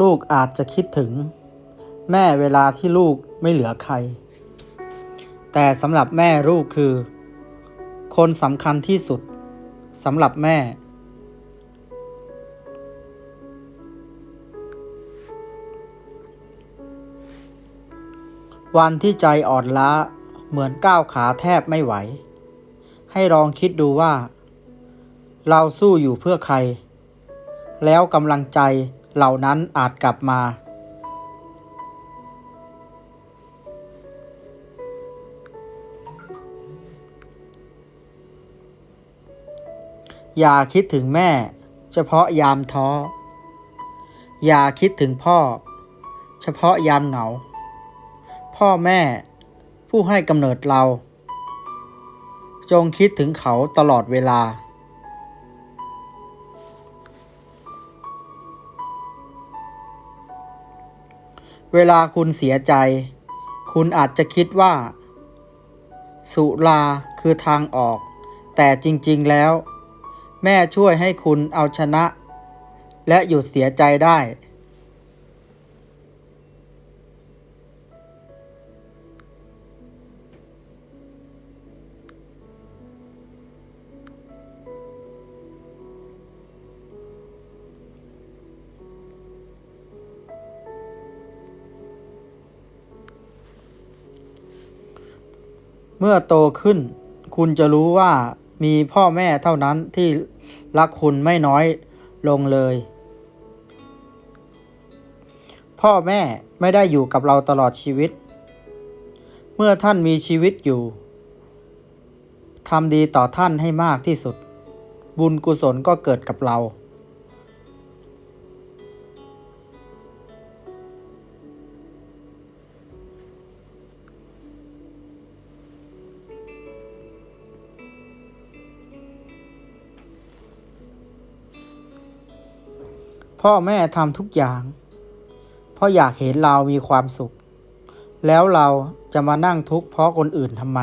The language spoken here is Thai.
ลูกอาจจะคิดถึง แม่เวลาที่ลูกไม่เหลือใคร แต่สำหรับแม่ลูกคือ คนสำคัญที่สุดสำหรับแม่ วันที่ใจอ่อนล้าเหมือนก้าวขาแทบไม่ไหว ให้ลองคิดดูว่า เราสู้อยู่เพื่อใคร แล้วกำลังใจ เหล่านั้นอาจกลับมา อย่าคิดถึงแม่ เฉพาะยามท้อ อย่าคิดถึงพ่อ เฉพาะยามเหงา พ่อแม่ ผู้ให้กำเนิดเรา จงคิดถึงเขาตลอดเวลา เวลาคุณเสียใจ คุณอาจจะคิดว่า สุราคือทางออก แต่จริงๆแล้ว แม่ช่วยให้คุณเอาชนะ และหยุดเสียใจได้ เมื่อโตขึ้น คุณจะรู้ว่ามีพ่อแม่เท่านั้นที่รักคุณไม่น้อยลงเลย พ่อแม่ไม่ได้อยู่กับเราตลอดชีวิต เมื่อท่านมีชีวิตอยู่ทำดีต่อท่านให้มากที่สุด บุญกุศลก็เกิดกับเรา พ่อแม่ทำทุกอย่าง เพราะอยากเห็นเรามีความสุข แล้วเราจะมานั่งทุกข์เพราะคนอื่นทำไม